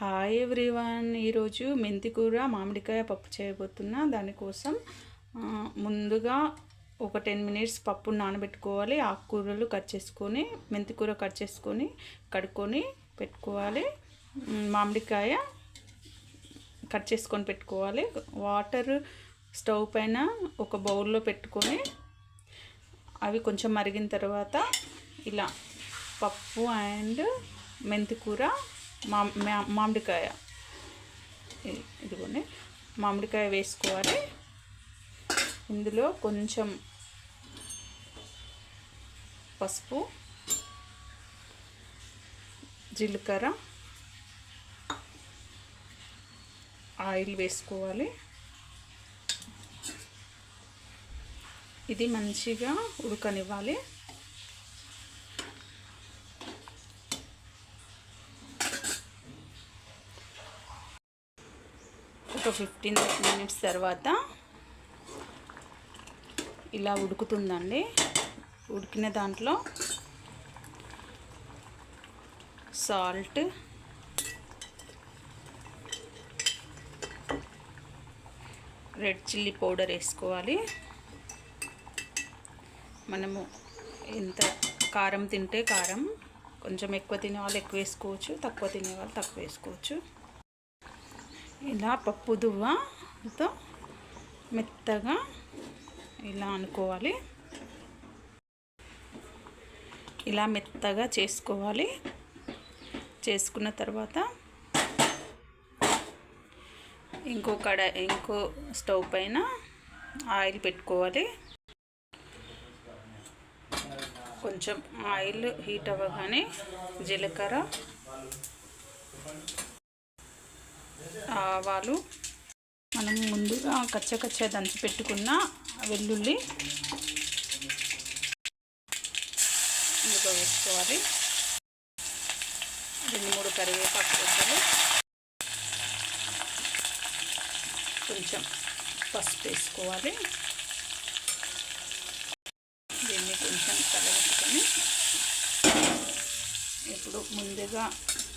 Hi everyone ఈరోజు మెంతికూర మామిడికాయ పప్పు చేయబోతున్నా దానికోసం ముందుగా ఒక టెన్ మినిట్స్ పప్పు నానబెట్టుకోవాలి. ఆకుకూరలు కట్ చేసుకొని మెంతికూర కట్ చేసుకొని కడుక్కొని పెట్టుకోవాలి. మామిడికాయ కట్ చేసుకొని పెట్టుకోవాలి. వాటర్ స్టవ్ పైన ఒక బౌల్లో పెట్టుకొని అవి కొంచెం మరిగిన తర్వాత ఇలా పప్పు అండ్ మెంతికూర మా మామిడికాయ. ఇదిగోండి. మామిడికాయ వేసుకోవాలి. ఇందులో కొంచెం పసుపు జీలకర్ర ఆయిల్ వేసుకోవాలి. ఇది మంచిగా ఉడకనివ్వాలి. ఒక ఫిఫ్టీన్ మినిట్స్ తర్వాత ఇలా ఉడుకుతుందండి. ఉడికిన దాంట్లో సాల్ట్ రెడ్ చిల్లీ పౌడర్ వేసుకోవాలి. మనము ఎంత కారం తింటే కారం కొంచెం ఎక్కువ తినే వాళ్ళు ఎక్కువ వేసుకోవచ్చు తక్కువ తినే వాళ్ళు తక్కువ వేసుకోవచ్చు. ఇలా పప్పు దువ్వతో మెత్తగా ఇలా అనుకోవాలి. ఇలా మెత్తగా చేసుకోవాలి. చేసుకున్న తర్వాత ఇంకో కడ ఇంకో స్టవ్ పైన ఆయిల్ పెట్టుకోవాలి. కొంచెం ఆయిల్ హీట్ అవ్వగానే జీలకర్ర ఆవాలు మనం ముందుగా కచ్చ కచ్చ దంచి పెట్టుకున్న వెల్లుల్లి ఇందులో వేసుకోవాలి. రెండు మూడు కరివేపాకు పెట్టాలి కొంచెం పసుపు వేసుకోవాలి. దీన్ని కొంచెం కలగట్టుకొని ఇప్పుడు ముందుగా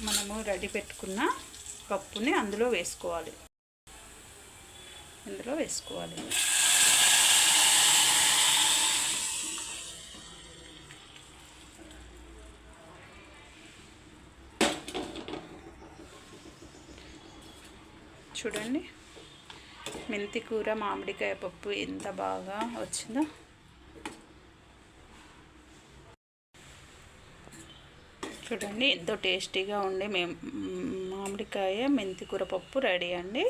మనము రెడీ పెట్టుకున్న పప్పుని అందులో వేసుకోవాలి. ఇందులో వేసుకోవాలి. చూడండి. మెంతి కూర మామిడికాయ పప్పు ఎంత బాగా వచ్చిందో. చూడండి ఎంతో టేస్టీగా ఉండే మేము మామిడికాయ మెంతికూర పప్పు రెడీ అండి.